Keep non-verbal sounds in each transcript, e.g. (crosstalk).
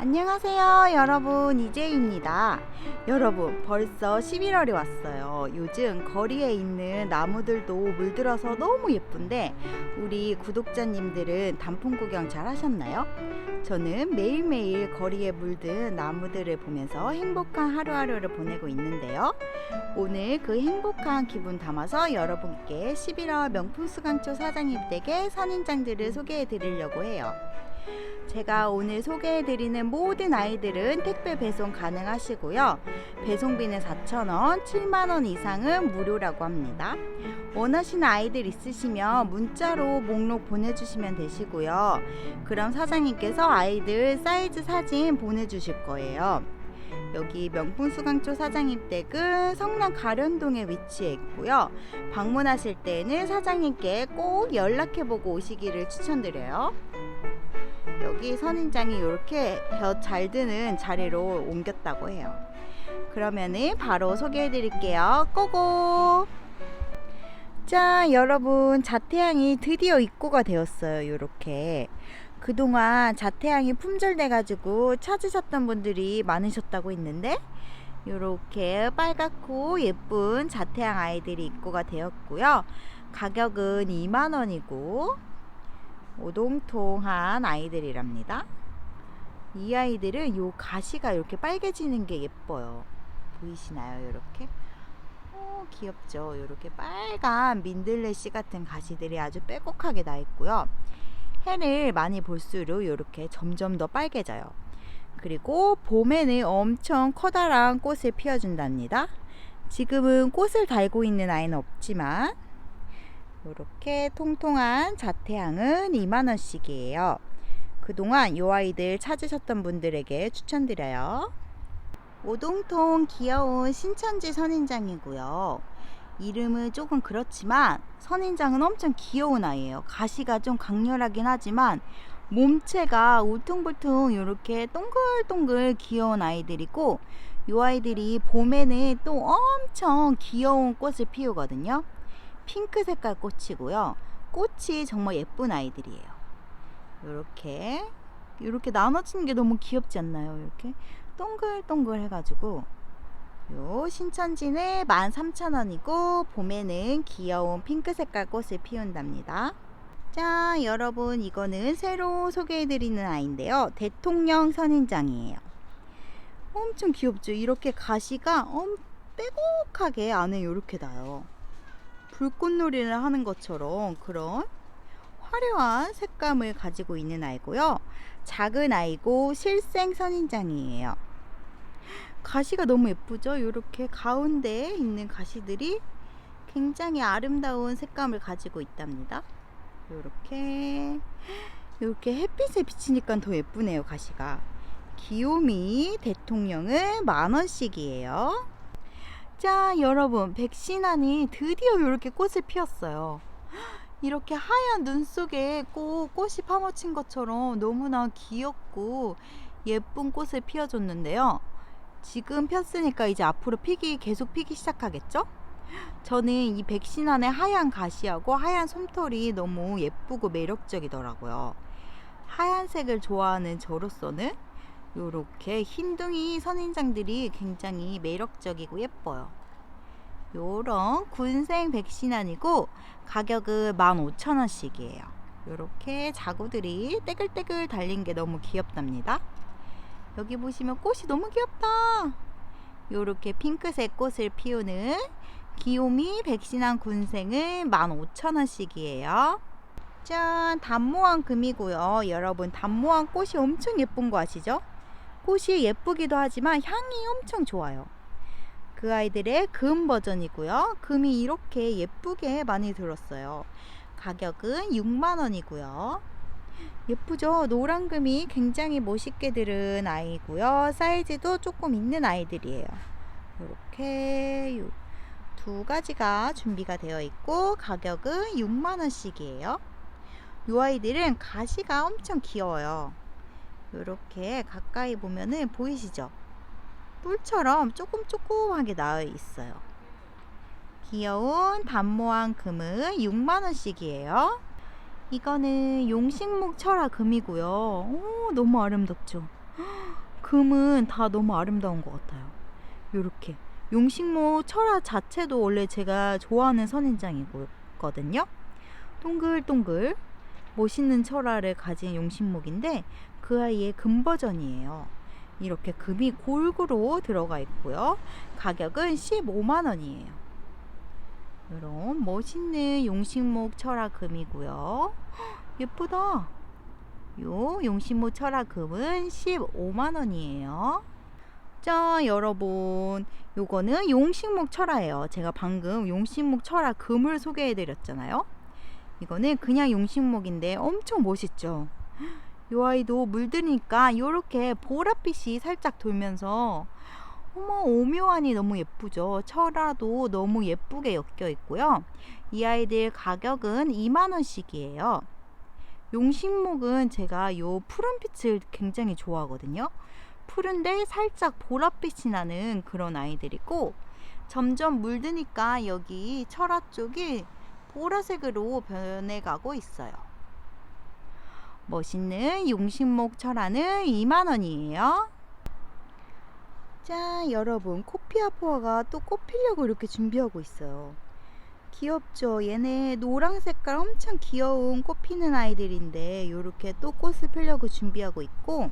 안녕하세요 여러분. 이재입니다. 여러분 벌써 11월이 왔어요. 요즘 거리에 있는 나무들도 물들어서 너무 예쁜데 우리 구독자님들은 단풍 구경 잘 하셨나요? 저는 매일매일 거리에 물든 나무들을 보면서 행복한 하루하루를 보내고 있는데요. 오늘 그 행복한 기분 담아서 여러분께 11월 명품 수강초 사장님 댁의 선인장들을 소개해 드리려고 해요 제가 오늘 소개해드리는 모든 아이들은 택배 배송 가능하시고요. 배송비는 4,000원, 7만원 이상은 무료라고 합니다. 원하시는 아이들 있으시면 문자로 목록 보내주시면 되시고요. 그럼 사장님께서 아이들 사이즈 사진 보내주실 거예요. 여기 명품 수강초 사장님 댁은 성남 가련동에 위치해 있고요. 방문하실 때는 사장님께 꼭 연락해보고 오시기를 추천드려요. 여기 선인장이 이렇게 벼 잘 드는 자리로 옮겼다고 해요. 그러면은 바로 소개해 드릴게요. 고고! 자, 여러분, 자태양이 드디어 입고가 되었어요. 이렇게. 그동안 자태양이 품절돼가지고 찾으셨던 분들이 많으셨다고 했는데, 이렇게 빨갛고 예쁜 자태양 아이들이 입고가 되었고요. 가격은 2만원이고, 오동통한 아이들이랍니다. 이 아이들은 요 가시가 이렇게 빨개지는 게 예뻐요. 보이시나요? 이렇게. 오, 귀엽죠? 이렇게 빨간 민들레씨 같은 가시들이 아주 빼곡하게 나 있고요. 해를 많이 볼수록 이렇게 점점 더 빨개져요. 그리고 봄에는 엄청 커다란 꽃을 피워준답니다. 지금은 꽃을 달고 있는 아이는 없지만 이렇게 통통한 자태향은 2만원씩이에요. 그동안 이 아이들 찾으셨던 분들에게 추천드려요. 오동통 귀여운 신천지 선인장이고요. 이름은 조금 그렇지만 선인장은 엄청 귀여운 아이예요. 가시가 좀 강렬하긴 하지만 몸체가 울퉁불퉁 이렇게 동글동글 귀여운 아이들이고 이 아이들이 봄에는 또 엄청 귀여운 꽃을 피우거든요. 핑크 색깔 꽃이고요. 꽃이 정말 예쁜 아이들이에요. 이렇게 이렇게 나눠지는 게 너무 귀엽지 않나요? 이렇게 동글동글 해가지고 요 신천지는 13,000원이고 봄에는 귀여운 핑크 색깔 꽃을 피운답니다. 자 여러분 이거는 새로 소개해드리는 아이인데요. 대통령 선인장이에요. 엄청 귀엽죠? 이렇게 가시가 엄 빼곡하게 안에 이렇게 나요. 불꽃놀이를 하는 것처럼 그런 화려한 색감을 가지고 있는 아이고요. 작은 아이고 실생 선인장이에요. 가시가 너무 예쁘죠? 이렇게 가운데에 있는 가시들이 굉장히 아름다운 색감을 가지고 있답니다. 이렇게 이렇게 햇빛에 비치니까 더 예쁘네요 가시가. 귀요미 대통령은 만 원씩이에요. 자, 여러분, 백신안이 드디어 이렇게 꽃을 피웠어요. 이렇게 하얀 눈 속에 꼭 꽃이 파묻힌 것처럼 너무나 귀엽고 예쁜 꽃을 피워줬는데요. 지금 폈으니까 이제 앞으로 피기 계속 피기 시작하겠죠? 저는 이 백신안의 하얀 가시하고 하얀 솜털이 너무 예쁘고 매력적이더라고요. 하얀색을 좋아하는 저로서는 요렇게 흰둥이 선인장들이 굉장히 매력적이고 예뻐요. 요런 군생 백신안이고 가격은 15,000원씩이에요. 요렇게 자구들이 떼글떼글 달린 게 너무 귀엽답니다. 여기 보시면 꽃이 너무 귀엽다. 요렇게 핑크색 꽃을 피우는 귀요미 백신한 군생은 15,000원씩이에요. 짠, 단모한 금이고요. 여러분, 단모한 꽃이 엄청 예쁜 거 아시죠? 꽃이 예쁘기도 하지만 향이 엄청 좋아요. 그 아이들의 금 버전이고요. 금이 이렇게 예쁘게 많이 들었어요. 가격은 6만원이고요. 예쁘죠? 노란 금이 굉장히 멋있게 들은 아이고요. 사이즈도 조금 있는 아이들이에요. 이렇게 두 가지가 준비가 되어 있고 가격은 6만원씩이에요. 이 아이들은 가시가 엄청 귀여워요. 이렇게 가까이 보면은 보이시죠? 뿔처럼 조금 조그맣게 나와 있어요. 귀여운 단모한 금은 6만원씩이에요. 이거는 용식목 철화 금이고요. 오, 너무 아름답죠? (gasps) 금은 다 너무 아름다운 것 같아요. 요렇게 용식모 철화 자체도 원래 제가 좋아하는 선인장이거든요. 동글동글 멋있는 철화를 가진 용식목인데 그 아이의 금 버전이에요. 이렇게 금이 골고루 들어가 있고요. 가격은 15만 원이에요. 이런 멋있는 용식목 철화 금이고요. (gasps) 예쁘다. 요 용식목 철화 금은 15만 원이에요. 자, 여러분. 요거는 용식목 철화예요. 제가 방금 용식목 철화 금을 소개해 드렸잖아요. 이거는 그냥 용식목인데 엄청 멋있죠. 요 아이도 물드니까 요렇게 보랏빛이 살짝 돌면서 어머 오묘하니 너무 예쁘죠. 철화도 너무 예쁘게 엮여 있고요. 이 아이들 가격은 2만 원씩이에요. 용식목은 제가 요 푸른빛을 굉장히 좋아하거든요. 푸른데 살짝 보랏빛이 나는 그런 아이들이고 점점 물드니까 여기 철화 쪽이 보라색으로 변해가고 있어요. 멋있는 용식목 철화는 2만원이에요. 자, 여러분, 코피아포아가 또 꽃 피려고 이렇게 준비하고 있어요. 귀엽죠? 얘네 노랑 색깔 엄청 귀여운 꽃 피는 아이들인데, 이렇게 또 꽃을 피려고 준비하고 있고,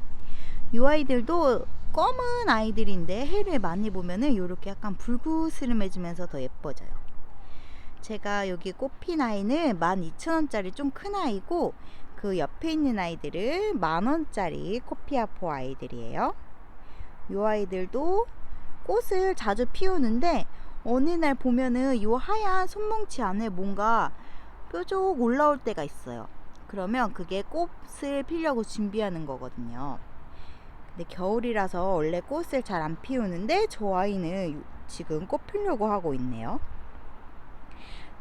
이 아이들도 검은 아이들인데, 해를 많이 보면은 이렇게 약간 불구스름해지면서 더 예뻐져요. 제가 여기 꽃핀 아이는 12,000원짜리 좀 큰 아이고 그 옆에 있는 아이들은 만원짜리 코피아포 아이들이에요. 이 아이들도 꽃을 자주 피우는데 어느 날 보면은 이 하얀 손뭉치 안에 뭔가 뾰족 올라올 때가 있어요. 그러면 그게 꽃을 피려고 준비하는 거거든요. 근데 겨울이라서 원래 꽃을 잘 안 피우는데 저 아이는 지금 꽃 피려고 하고 있네요.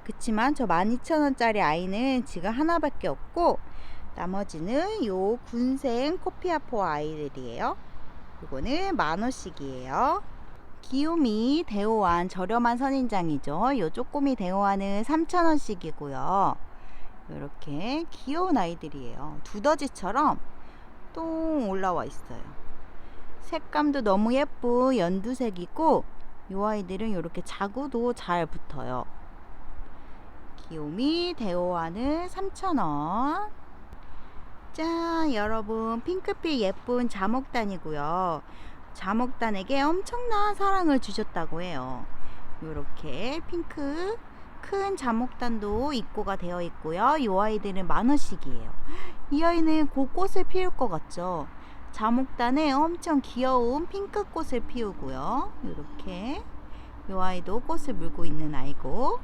그치만 저 12,000원짜리 아이는 지금 하나밖에 없고 나머지는 요 군생 코피아포 아이들이에요. 요거는 만원씩이에요. 기요미 대호환 저렴한 선인장이죠. 요 쪼꼬미 대호환은 3,000원씩이고요. 이렇게 귀여운 아이들이에요. 두더지처럼 똥 올라와 있어요. 색감도 너무 예쁜 연두색이고 요 아이들은 이렇게 자구도 잘 붙어요. 귀요미 대호환은 3,000원. 자, 여러분 핑크빛 예쁜 자목단이고요. 자목단에게 엄청난 사랑을 주셨다고 해요. 이렇게 핑크 큰 자목단도 입고가 되어 있고요. 이 아이들은 만 원씩이에요. 이 아이는 곧 꽃을 피울 것 같죠? 자목단에 엄청 귀여운 핑크 꽃을 피우고요. 이렇게 이 아이도 꽃을 물고 있는 아이고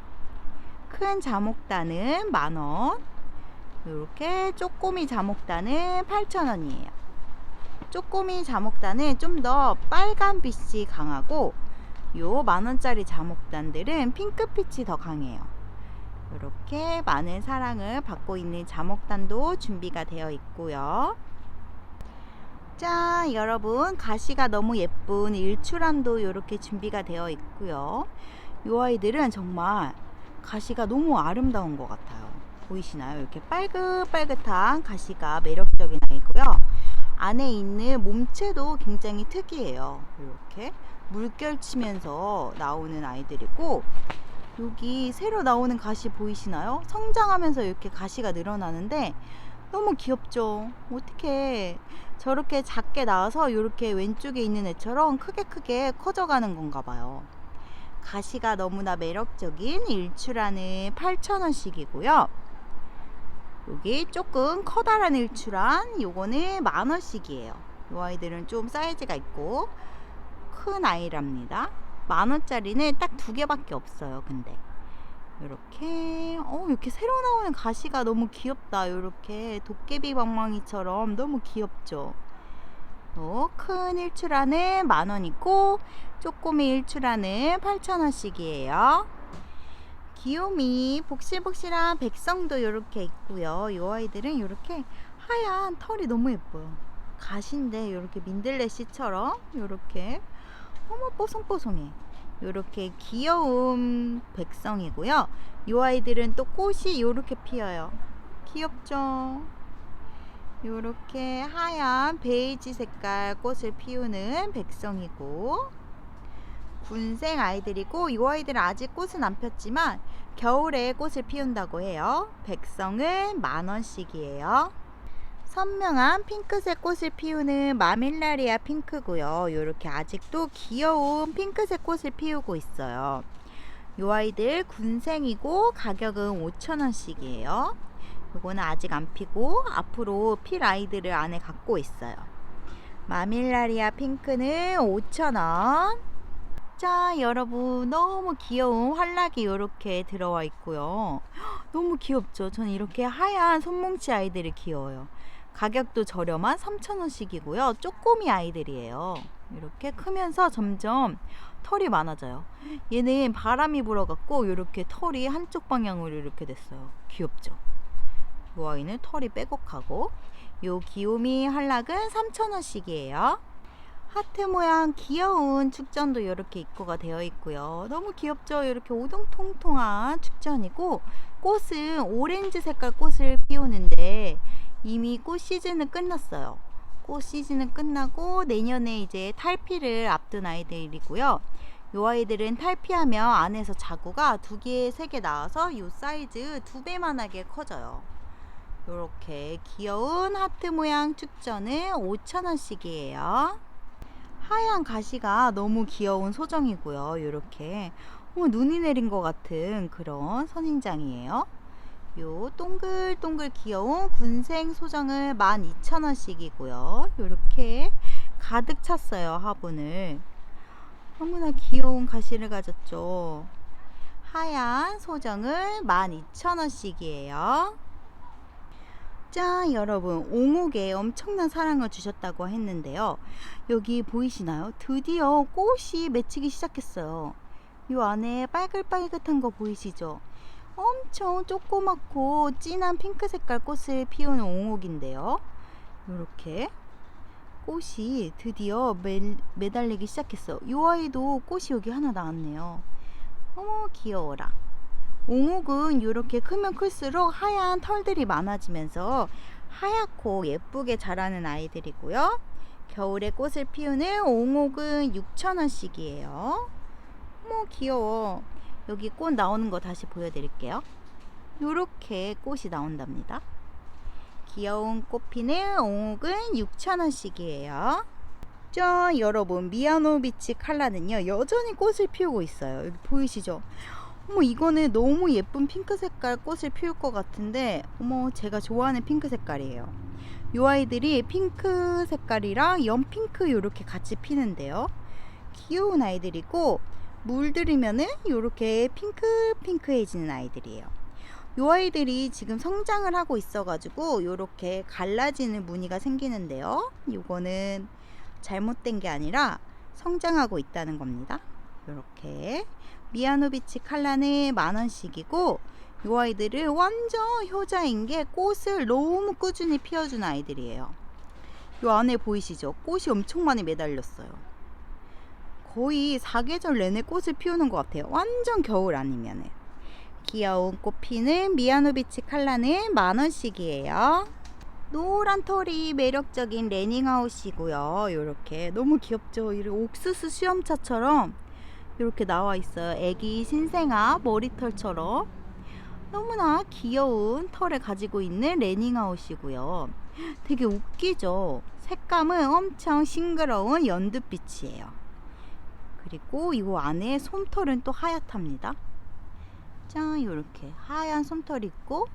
큰 자목단은 만원 이렇게 쪼꼬미 자목단은 8,000원이에요. 쪼꼬미 자목단은 좀 더 빨간빛이 강하고 요 만원짜리 자목단들은 핑크빛이 더 강해요. 이렇게 많은 사랑을 받고 있는 자목단도 준비가 되어 있고요. 자 여러분 가시가 너무 예쁜 일출안도 이렇게 준비가 되어 있고요. 이 아이들은 정말 가시가 너무 아름다운 것 같아요. 보이시나요? 이렇게 빨긋빨긋한 가시가 매력적인 아이고요. 안에 있는 몸체도 굉장히 특이해요. 이렇게 물결 치면서 나오는 아이들이고 여기 새로 나오는 가시 보이시나요? 성장하면서 이렇게 가시가 늘어나는데 너무 귀엽죠? 어떻게 저렇게 작게 나와서 이렇게 왼쪽에 있는 애처럼 크게 크게 커져가는 건가 봐요. 가시가 너무나 매력적인 일출안은 8,000원씩이고요. 여기 조금 커다란 일출안 요거는 만원씩이에요. 이 아이들은 좀 사이즈가 있고 큰 아이랍니다. 만원짜리는 딱 두 개밖에 없어요. 근데 이렇게 어 이렇게 새로 나오는 가시가 너무 귀엽다. 이렇게 도깨비 방망이처럼 너무 귀엽죠. 어, 큰 일출안은 만원이고 쪼꼬미 일출안은 8,000원씩이에요. 귀요미 복실복실한 백성도 이렇게 있고요. 이 아이들은 이렇게 하얀 털이 너무 예뻐요. 가시인데 이렇게 민들레씨처럼 이렇게 어머 뽀송뽀송해. 이렇게 귀여운 백성이고요. 이 아이들은 또 꽃이 이렇게 피어요. 귀엽죠? 요렇게 하얀 베이지 색깔 꽃을 피우는 백성이고 군생 아이들이고 이 아이들은 아직 꽃은 안 폈지만 겨울에 꽃을 피운다고 해요. 백성은 만 원씩이에요. 선명한 핑크색 꽃을 피우는 마밀라리아 핑크고요. 이렇게 아직도 귀여운 핑크색 꽃을 피우고 있어요. 이 아이들 군생이고 가격은 5,000원씩이에요. 요거는 아직 안 피고 앞으로 필 아이들을 안에 갖고 있어요. 마밀라리아 핑크는 5,000원. 자, 여러분 너무 귀여운 활락이 이렇게 들어와 있고요. (gasps) 너무 귀엽죠? 저는 이렇게 하얀 손뭉치 아이들이 귀여워요. 가격도 저렴한 3,000원씩이고요. 쪼꼬미 아이들이에요. 이렇게 크면서 점점 털이 많아져요. 얘는 바람이 불어갖고 이렇게 털이 한쪽 방향으로 이렇게 됐어요. 귀엽죠? 이 아이는 털이 빼곡하고 요 귀요미 한락은 3,000원씩이에요. 하트 모양 귀여운 축전도 이렇게 입고가 되어 있고요. 너무 귀엽죠? 이렇게 오동통통한 축전이고 꽃은 오렌지 색깔 꽃을 피우는데 이미 꽃 시즌은 끝났어요. 꽃 시즌은 끝나고 내년에 이제 탈피를 앞둔 아이들이고요. 요 아이들은 탈피하면 안에서 자구가 두 개, 세 개 나와서 요 사이즈 두 배만하게 커져요. 요렇게 귀여운 하트 모양 축전은 5,000원씩이에요. 하얀 가시가 너무 귀여운 소정이고요. 요렇게 어, 눈이 내린 것 같은 그런 선인장이에요. 요 동글동글 귀여운 군생 소정을 12,000원씩이고요. 요렇게 가득 찼어요. 화분을. 너무나 귀여운 가시를 가졌죠. 하얀 소정을 12,000원씩이에요. 자, 여러분, 옹옥에 엄청난 사랑을 주셨다고 했는데요. 여기 보이시나요? 드디어 꽃이 맺히기 시작했어요. 이 안에 빨글빨긋한 거 보이시죠? 엄청 조그맣고 진한 핑크 색깔 꽃을 피우는 옹옥인데요. 이렇게 꽃이 드디어 매, 매달리기 시작했어요. 이 아이도 꽃이 여기 하나 나왔네요. 어머 귀여워라. 옹옥은 이렇게 크면 클수록 하얀 털들이 많아지면서 하얗고 예쁘게 자라는 아이들이고요. 겨울에 꽃을 피우는 옹옥은 6,000원씩이에요. 어머 귀여워. 여기 꽃 나오는 거 다시 보여드릴게요. 이렇게 꽃이 나온답니다. 귀여운 꽃 피는 옹옥은 6,000원씩이에요. 자, 여러분 미아노비치 칼라는요 여전히 꽃을 피우고 있어요. 여기 보이시죠? 어머 이거는 너무 예쁜 핑크 색깔 꽃을 피울 것 같은데 어머 제가 좋아하는 핑크 색깔이에요. 요 아이들이 핑크 색깔이랑 연핑크 이렇게 같이 피는데요. 귀여운 아이들이고 물들이면은 이렇게 핑크핑크해지는 아이들이에요. 요 아이들이 지금 성장을 하고 있어 가지고 이렇게 갈라지는 무늬가 생기는데요. 요거는 잘못된 게 아니라 성장하고 있다는 겁니다. 이렇게 미아노비치 칼라는 만 원씩이고 요 아이들은 완전 효자인 게 꽃을 너무 꾸준히 피워준 아이들이에요. 요 안에 보이시죠? 꽃이 엄청 많이 매달렸어요. 거의 사계절 내내 꽃을 피우는 것 같아요. 완전 겨울 아니면은. 귀여운 꽃 피는 미아노비치 칼라는 만 원씩이에요. 노란 털이 매력적인 레닝아웃이고요. 이렇게 너무 귀엽죠? 이 옥수수 수염차처럼 이렇게 나와 있어요. 애기 신생아 머리털처럼 너무나 귀여운 털을 가지고 있는 레닝아웃이고요. 되게 웃기죠? 색감은 엄청 싱그러운 연두빛이에요. 그리고 이 안에 솜털은 또 하얗답니다. 짠 이렇게 하얀 솜털 있고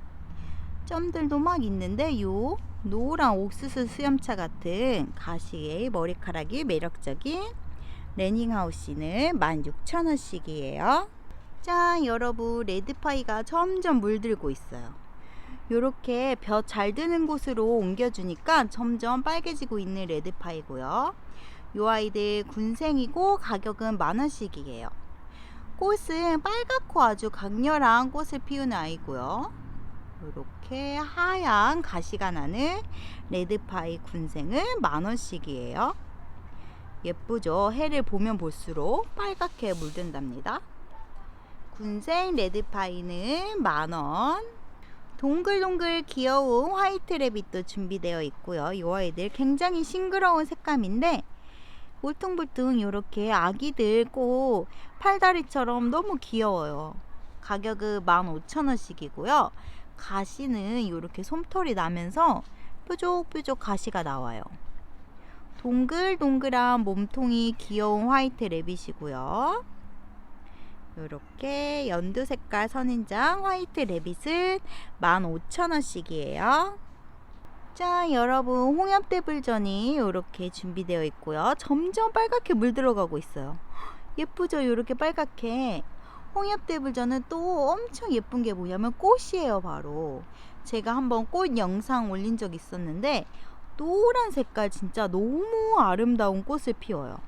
점들도 막 있는데 요 노란 옥수수 수염차 같은 가시의 머리카락이 매력적인 레닝하우스는 16,000원씩이에요. 자, 여러분 레드파이가 점점 물들고 있어요. 요렇게 벼잘 드는 곳으로 옮겨주니까 점점 빨개지고 있는 레드파이고요. 요 아이들 군생이고 가격은 만원씩이에요. 꽃은 빨갛고 아주 강렬한 꽃을 피우는 아이고요. 이렇게 하얀 가시가 나는 레드파이 군생은 만원씩이에요. 예쁘죠? 해를 보면 볼수록 빨갛게 물든답니다. 군생 레드파이는 만원. 동글동글 귀여운 화이트 레빗도 준비되어 있고요. 이 아이들 굉장히 싱그러운 색감인데 울퉁불퉁 이렇게 아기들 꼭 팔다리처럼 너무 귀여워요. 가격은 15,000원씩이고요. 가시는 이렇게 솜털이 나면서 뾰족뾰족 가시가 나와요. 동글동글한 몸통이 귀여운 화이트 레빗이고요. 이렇게 연두 색깔 선인장 화이트 레빗은 15,000원씩이에요. 자, 여러분 홍엽대불전이 이렇게 준비되어 있고요. 점점 빨갛게 물 들어가고 있어요. 예쁘죠? 이렇게 빨갛게. 홍엽대불전은 또 엄청 예쁜 게 뭐냐면 꽃이에요, 바로. 제가 한번 꽃 영상 올린 적 있었는데 노란 색깔 진짜 너무 아름다운 꽃을 피워요.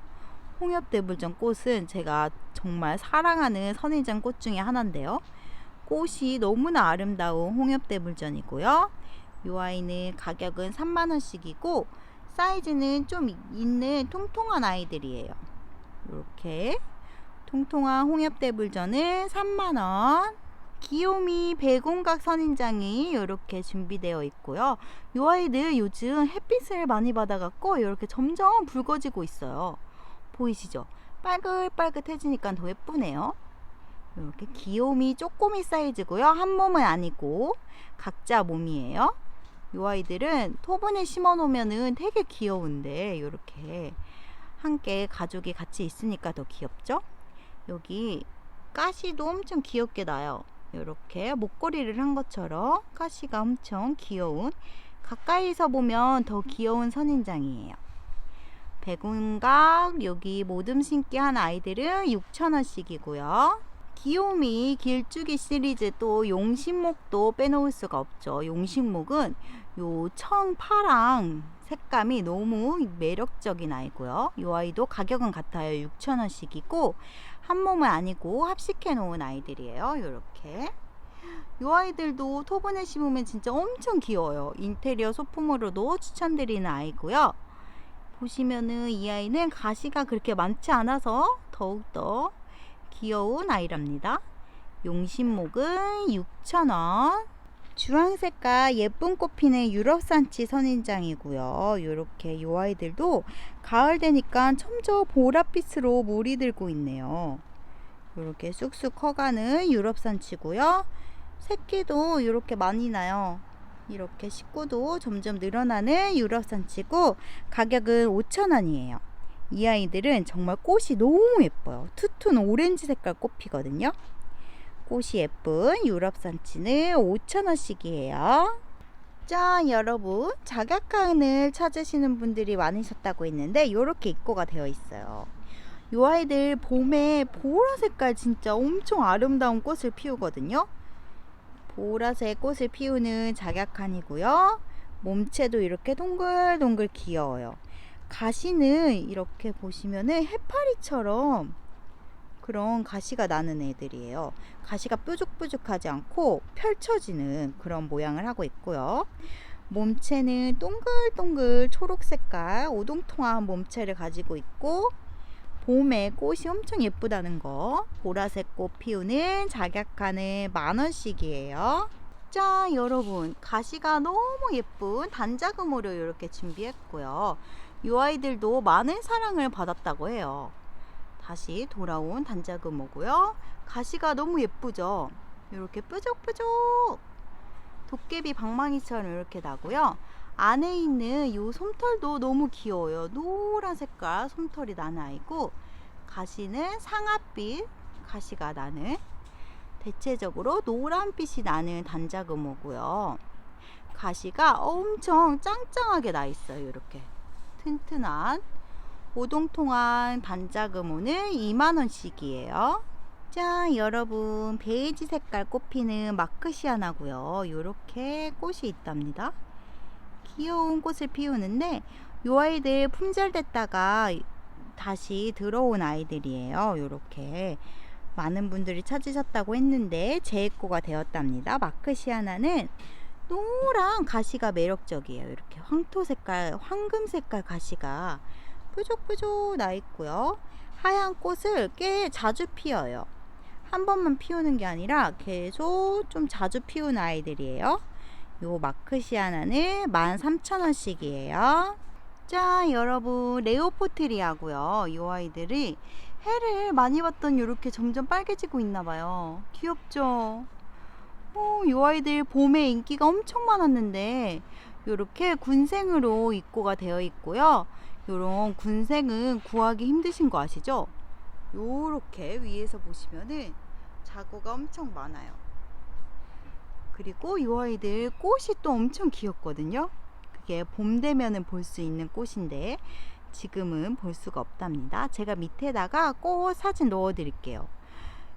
홍엽대불전 꽃은 제가 정말 사랑하는 선인장 꽃 중에 하나인데요. 꽃이 너무나 아름다운 홍엽대불전이고요. 이 아이는 가격은 3만원씩이고 사이즈는 좀 있는 통통한 아이들이에요. 이렇게 통통한 홍엽대불전은 3만원 귀요미 백운각 선인장이 이렇게 준비되어 있고요. 이 아이들 요즘 햇빛을 많이 받아갖고 이렇게 점점 붉어지고 있어요. 보이시죠? 빨긋빨긋해지니까 더 예쁘네요. 이렇게 귀요미 쪼꼬미 사이즈고요. 한 몸은 아니고 각자 몸이에요. 이 아이들은 토분에 심어 놓으면은 되게 귀여운데 이렇게 함께 가족이 같이 있으니까 더 귀엽죠? 여기 가시도 엄청 귀엽게 나요. 이렇게 목걸이를 한 것처럼 가시가 엄청 귀여운 가까이서 보면 더 귀여운 선인장이에요. 백운각 여기 모듬 신기 한 아이들은 6,000원씩이고요. 귀요미 길쭉이 시리즈 또 용신목도 빼놓을 수가 없죠. 용신목은 요 청파랑 색감이 너무 매력적인 아이고요. 이 아이도 가격은 같아요. 6,000원씩이고 한 몸은 아니고 합식해 놓은 아이들이에요. 이렇게. 이 아이들도 토분에 심으면 진짜 엄청 귀여워요. 인테리어 소품으로도 추천드리는 아이고요. 보시면은 이 아이는 가시가 그렇게 많지 않아서 더욱더 귀여운 아이랍니다. 용신목은 6,000원. 주황 색깔 예쁜 꽃 피는 유럽 산치 선인장이고요. 이렇게 요 아이들도 가을 되니까 점점 보랏빛으로 물이 들고 있네요. 이렇게 쑥쑥 커가는 유럽 산치고요. 새끼도 이렇게 많이 나요. 이렇게 식구도 점점 늘어나는 유럽 산치고 가격은 5,000원이에요. 이 아이들은 정말 꽃이 너무 예뻐요. 투톤 오렌지 색깔 꽃피거든요. 꽃이 예쁜 유럽 산치는 5,000원씩이에요. 자, 여러분. 작약칸을 찾으시는 분들이 많으셨다고 했는데 이렇게 입고가 되어 있어요. 이 아이들 봄에 보라 색깔 진짜 엄청 아름다운 꽃을 피우거든요. 보라색 꽃을 피우는 작약칸이고요. 몸체도 이렇게 동글동글 귀여워요. 가시는 이렇게 보시면은 해파리처럼 그런 가시가 나는 애들이에요. 가시가 뾰족뾰족하지 않고 펼쳐지는 그런 모양을 하고 있고요. 몸체는 동글동글 초록 색깔 오동통한 몸체를 가지고 있고 봄에 꽃이 엄청 예쁘다는 거 보라색 꽃 피우는 작약하는 만원씩이에요 자 여러분 가시가 너무 예쁜 단자금으로 이렇게 준비했고요 이 아이들도 많은 사랑을 받았다고 해요 다시 돌아온 단자금오고요 가시가 너무 예쁘죠 이렇게 뾰족뾰족 도깨비 방망이처럼 이렇게 나고요 안에 있는 이 솜털도 너무 귀여워요. 노란 색깔 솜털이 나는 아이고 가시는 상아빛 가시가 나는 대체적으로 노란빛이 나는 단자금어고요. 가시가 엄청 짱짱하게 나 있어요. 이렇게 튼튼한 오동통한 단자금어는 2만원씩이에요. 자 여러분 베이지 색깔 꽃피는 마크시아나고요. 이렇게 꽃이 있답니다. 귀여운 꽃을 피우는데 이 아이들 품절됐다가 다시 들어온 아이들이에요. 이렇게 많은 분들이 찾으셨다고 했는데 재입고가 되었답니다. 마크시아나는 노란 가시가 매력적이에요. 이렇게 황토 색깔, 황금 색깔 가시가 뾰족뾰족 나 있고요. 하얀 꽃을 꽤 자주 피어요. 한 번만 피우는 게 아니라 계속 좀 자주 피우는 아이들이에요. 요 마크시아나는 13,000원씩이에요. 자, 여러분, 레오포트리아고요. 이 아이들이 해를 많이 봤더니 이렇게 점점 빨개지고 있나 봐요. 귀엽죠? 어, 이 아이들 봄에 인기가 엄청 많았는데 이렇게 군생으로 입고가 되어 있고요. 요런 군생은 구하기 힘드신 거 아시죠? 요렇게 위에서 보시면은 자구가 엄청 많아요. 그리고 이 아이들 꽃이 또 엄청 귀엽거든요. 그게 봄 되면은 볼 수 있는 꽃인데 지금은 볼 수가 없답니다. 제가 밑에다가 꽃 사진 넣어 드릴게요.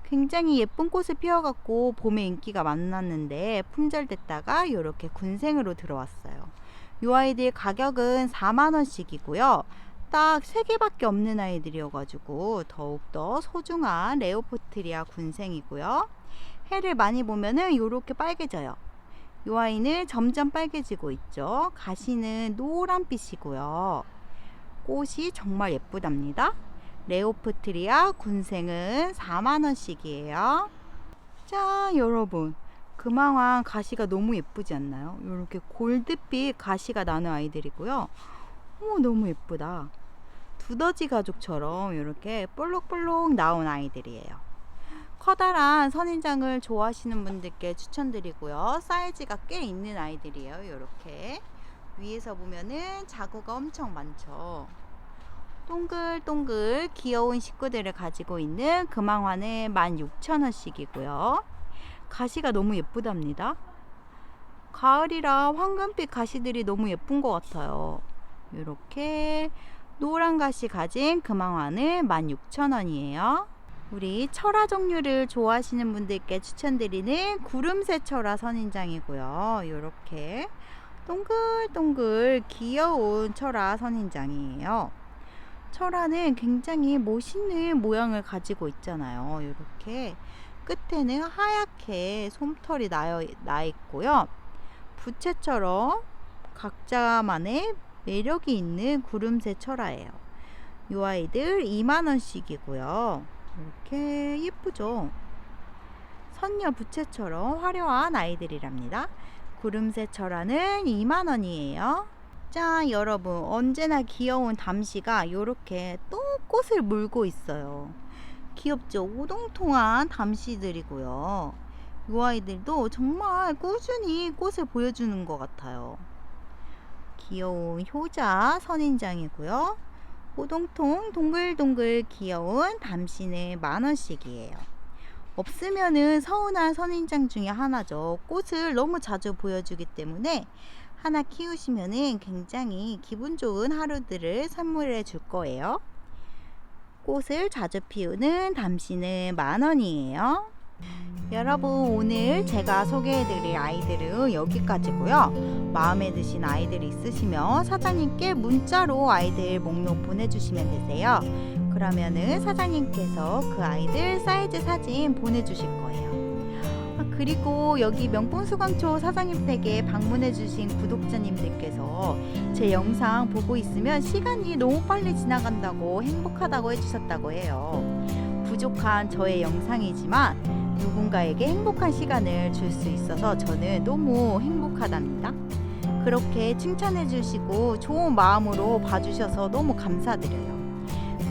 굉장히 예쁜 꽃을 피워갖고 봄에 인기가 많았는데 품절됐다가 이렇게 군생으로 들어왔어요. 이 아이들 가격은 4만원씩이고요. 딱 3개밖에 없는 아이들이어가지고 더욱더 소중한 레오포트리아 군생이고요. 해를 많이 보면은 이렇게 빨개져요. 이 아이는 점점 빨개지고 있죠. 가시는 노란빛이고요. 꽃이 정말 예쁘답니다. 레오프트리아 군생은 4만원씩이에요. 자, 여러분. 금왕왕 가시가 너무 예쁘지 않나요? 이렇게 골드빛 가시가 나는 아이들이고요. 어머, 너무 예쁘다. 두더지 가족처럼 이렇게 볼록볼록 나온 아이들이에요. 커다란 선인장을 좋아하시는 분들께 추천드리고요. 사이즈가 꽤 있는 아이들이에요. 이렇게 위에서 보면은 자구가 엄청 많죠. 동글동글 귀여운 식구들을 가지고 있는 금왕화는 16,000원씩이고요. 가시가 너무 예쁘답니다. 가을이라 황금빛 가시들이 너무 예쁜 것 같아요. 이렇게 노란 가시 가진 금왕화는 16,000원이에요. 우리 철화 종류를 좋아하시는 분들께 추천드리는 구름새 철화 선인장이고요. 이렇게 동글동글 귀여운 철화 선인장이에요. 철화는 굉장히 멋있는 모양을 가지고 있잖아요. 이렇게 끝에는 하얗게 솜털이 나여, 나 있고요. 부채처럼 각자만의 매력이 있는 구름새 철화예요. 이 아이들 2만원씩이고요. 이렇게 예쁘죠? 선녀 부채처럼 화려한 아이들이랍니다. 구름새 철화는 2만원이에요. 자, 여러분. 언제나 귀여운 담시가 이렇게 또 꽃을 물고 있어요. 귀엽죠? 오동통한 담시들이고요. 이 아이들도 정말 꾸준히 꽃을 보여주는 것 같아요. 귀여운 효자 선인장이고요. 오동통 동글동글 귀여운 담시는 만원씩이에요. 없으면은 서운한 선인장 중에 하나죠. 꽃을 너무 자주 보여주기 때문에 하나 키우시면은 굉장히 기분 좋은 하루들을 선물해 줄 거예요. 꽃을 자주 피우는 담시는 만 원이에요. 여러분 오늘 제가 소개해드릴 아이들은 여기까지고요. 마음에 드신 아이들이 있으시면 사장님께 문자로 아이들 목록 보내주시면 되세요. 그러면은 사장님께서 그 아이들 사이즈 사진 보내주실 거예요. 아, 그리고 여기 명품수강초 사장님 댁에 방문해주신 구독자님들께서 제 영상 보고 있으면 시간이 너무 빨리 지나간다고 행복하다고 해주셨다고 해요. 부족한 저의 영상이지만 누군가에게 행복한 시간을 줄 수 있어서 저는 너무 행복하답니다. 그렇게 칭찬해 주시고 좋은 마음으로 봐주셔서 너무 감사드려요.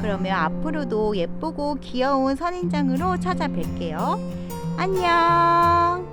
그러면 앞으로도 예쁘고 귀여운 선인장으로 찾아뵐게요. 안녕!